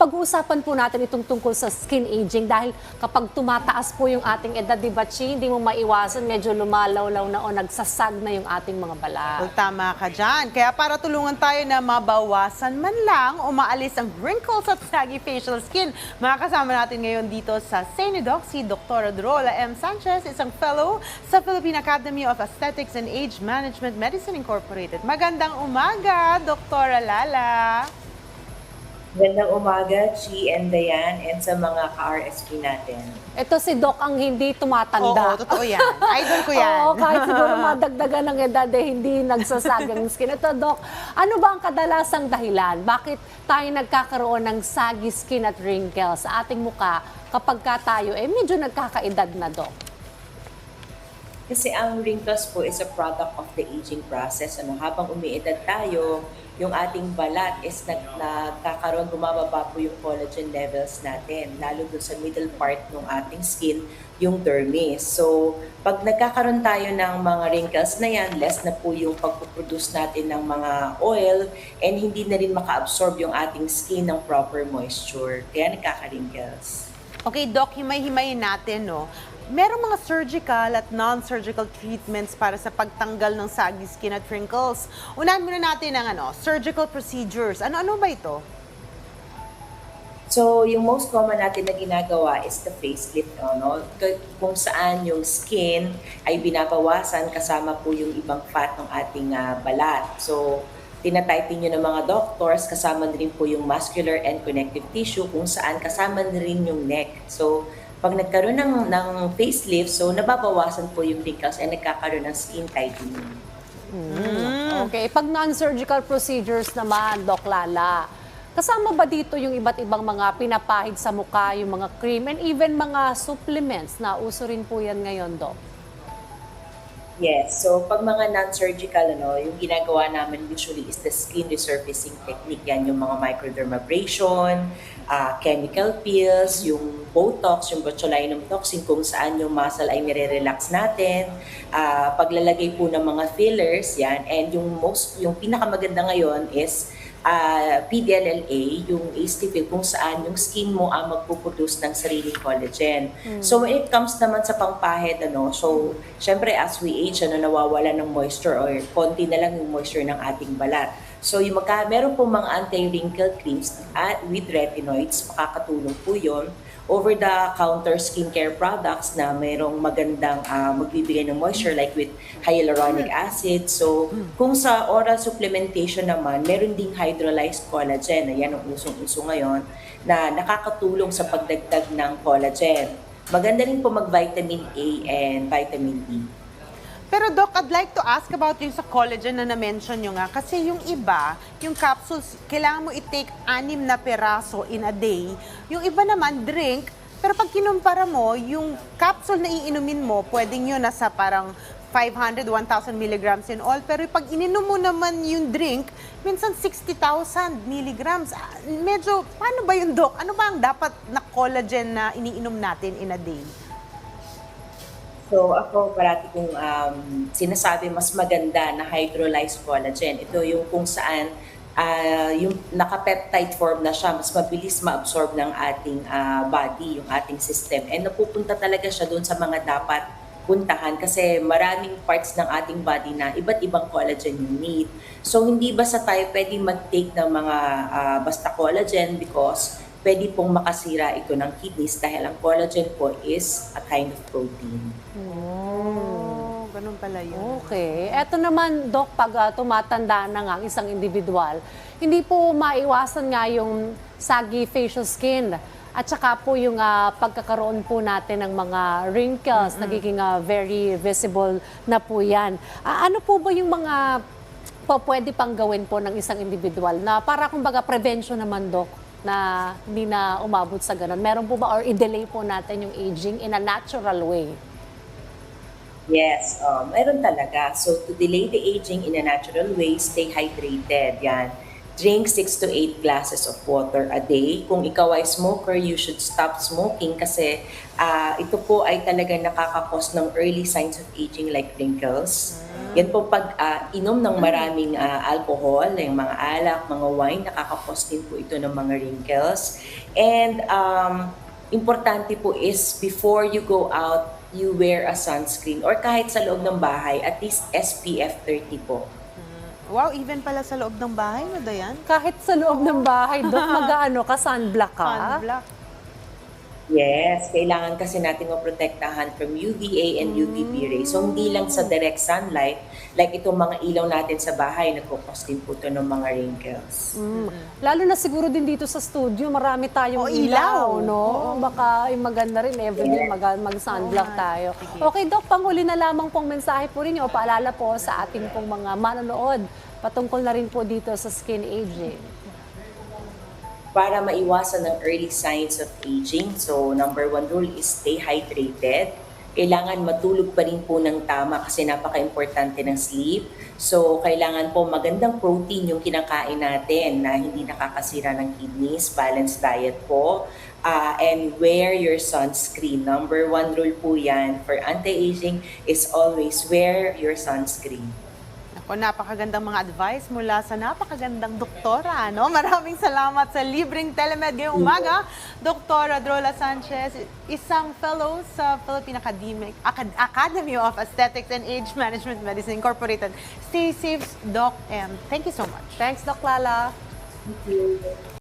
Pag-uusapan po natin itong tungkol sa skin aging dahil kapag tumataas po yung ating edad, di ba, Chi, hindi mo maiwasan, medyo lumalaw-law na o nagsasag na yung ating mga balat. Well, tama ka dyan. Kaya para tulungan tayo na mabawasan man lang o maalis ang wrinkles at saggy facial skin, makakasama natin ngayon dito sa Senedoc si Dr. Drola M. Sanchez, isang fellow sa Philippine Academy of Aesthetics and Age Management Medicine Incorporated. Magandang umaga, Dr. Lala. Magandang umaga, Chi and Dayan, and sa mga ka-RSP natin. Ito si Doc ang hindi tumatanda. Oo, totoo yan. Idol ko yan. Oo, kahit siguro madagdagan ng edad eh, hindi nagsasagang skin. Ito, Doc, ano ba ang kadalasang dahilan? Bakit tayo nagkakaroon ng saggy skin at wrinkles sa ating muka kapag ka tayo eh medyo nagkakaedad na, Doc? Kasi ang wrinkles po is a product of the aging process. Ano, habang umiidad tayo, yung ating balat is nag, nagkakaroon, bumababa po yung collagen levels natin, lalo dun sa middle part ng ating skin, yung dermis. So, pag nagkakaroon tayo ng mga wrinkles na yan, less na po yung pagpuproduce natin ng mga oil and hindi na rin maka-absorb yung ating skin ng proper moisture. Kaya nagkaka-wrinkles. Okay, Doc, himay-himayin natin, no? Merong mga surgical at non-surgical treatments para sa pagtanggal ng saggy skin at wrinkles. Unahan muna natin ang ano, surgical procedures. Ano-ano ba ito? So, yung most common natin na ginagawa is the facelift, no? Kung saan yung skin ay binabawasan kasama po yung ibang fat ng ating ah, balat. So, tinatighten nyo ng mga doctors, kasama na rin po yung muscular and connective tissue kung saan kasama na rin yung neck. So, pag nagkaroon ng, ng facelift, so nababawasan po yung wrinkles and nagkakaroon ng skin tightening. Okay, pag non-surgical procedures naman, Doc Lala, kasama ba dito yung iba't ibang mga pinapahid sa mukha, yung mga cream, and even mga supplements na uso rin po yan ngayon, Doc? Yes. So, pag mga non-surgical, ano, yung ginagawa namin usually is the skin resurfacing technique. Yan yung mga microdermabrasion, ah, chemical peels, yung Botox, yung botulinum toxin, kung saan yung muscle ay nire-relax natin. Ah, paglalagay po ng mga fillers, yan. And yung most, yung pinakamaganda ngayon is ah, PDLLA, yung aesthetic kung saan yung skin mo ang magpuproduce ng sariling collagen. So when it comes naman sa pangpahid, ano, so syempre as we age, ano, nawawala ng moisture or konti na lang yung moisture ng ating balat. So yung magka, meron po mga anti-wrinkle creams at with retinoids, makakatulong po yon over-the-counter skincare products na mayroong magandang ah, magbibigay ng moisture like with hyaluronic acid. So, kung sa oral supplementation naman, meron ding hydrolyzed collagen. Ayan ang usong-uso ngayon na nakakatulong sa pagdagdag ng collagen. Maganda rin po mag-vitamin A and vitamin E. Pero Doc, I'd like to ask about yung sa collagen na na-mention nyo nga. Kasi yung iba, yung capsules, kailangan mo i-take anim na peraso in a day. Yung iba naman, drink. Pero pag kinumpara mo, yung capsule na iinumin mo, pwedeng yun nasa parang 500, 1,000 milligrams in all. Pero pag ininom mo naman yung drink, minsan 60,000 milligrams. Ah, Medyo, paano ba yung doc? Ano ba ang dapat na collagen na iniinom natin in a day? So ako parati kong um, sinasabi mas maganda na hydrolyzed collagen. Ito yung kung saan ah, yung naka-peptide form na siya, mas mabilis ma-absorb ng ating ah, body, yung ating system. And napupunta talaga siya doon sa mga dapat puntahan kasi maraming parts ng ating body na iba't ibang collagen yung need. So hindi basta tayo pwedeng mag-take ng mga ah, basta collagen because pwede pong makasira ito ng kidneys dahil ang collagen po is a kind of protein. Oh, ganun pala yun. Okay. Eto naman, Doc, pag ah, tumatanda na nga ang isang individual, hindi po maiwasan nga yung saggy facial skin. At saka po yung ah, pagkakaroon po natin ng mga wrinkles, nagiging ah, very visible na po yan. Ah, ano po ba yung mga po pwede pang gawin po ng isang individual na para kumbaga prevention naman, Doc, na hindi na umabot sa ganun? Meron po ba or i-delay po natin yung aging in a natural way? Yes, um, meron talaga. So to delay the aging in a natural way, stay hydrated. Yan. drink 6 to 8 glasses of water a day. Kung ikaw ay smoker, you should stop smoking kasi ah, ito po ay talagang nakakakos ng early signs of aging like wrinkles. Yan po pag ah, inom ng maraming ah, alcohol, yung mga alak, mga wine, nakakakos din po ito ng mga wrinkles. And um, importante po is before you go out, you wear a sunscreen or kahit sa loob ng bahay, at least SPF 30 po. Wow, even pala sa loob ng bahay mo, Dayan. Kahit sa loob ng bahay, Dok, mag-ano ka, sunblock ka? Sunblock. Yes, kailangan kasi natin maprotektahan from UVA and UVB rays. So hindi lang sa direct sunlight, like itong mga ilaw natin sa bahay, nagkukos din po ito ng mga wrinkles. Mm. Lalo na siguro din dito sa studio, marami tayong O, ilaw, ilaw. no? Baka ay maganda rin everyday mag, mag-sunblock tayo. Okay, Doc, panghuli na lamang pong mensahe po rin o paalala po sa ating pong mga manonood patungkol na rin po dito sa skin aging. Para maiwasan ng early signs of aging. So, number one rule is stay hydrated. Kailangan matulog pa rin po ng tama kasi napaka-importante ng sleep. So, kailangan po magandang protein yung kinakain natin na hindi nakakasira ng kidneys, balanced diet po. Ah, and wear your sunscreen. Number one rule po yan for anti-aging is always wear your sunscreen. Ako, napakagandang mga advice mula sa napakagandang doktora. No? Maraming salamat sa libreng telemed ngayong umaga. Doktora Drola Sanchez, isang fellow sa Philippine Academic, Acad- Academy of Aesthetics and Age Management Medicine Incorporated. Stay safe, Doc M. Thank you so much. Thanks, Doc Lala. Thank you.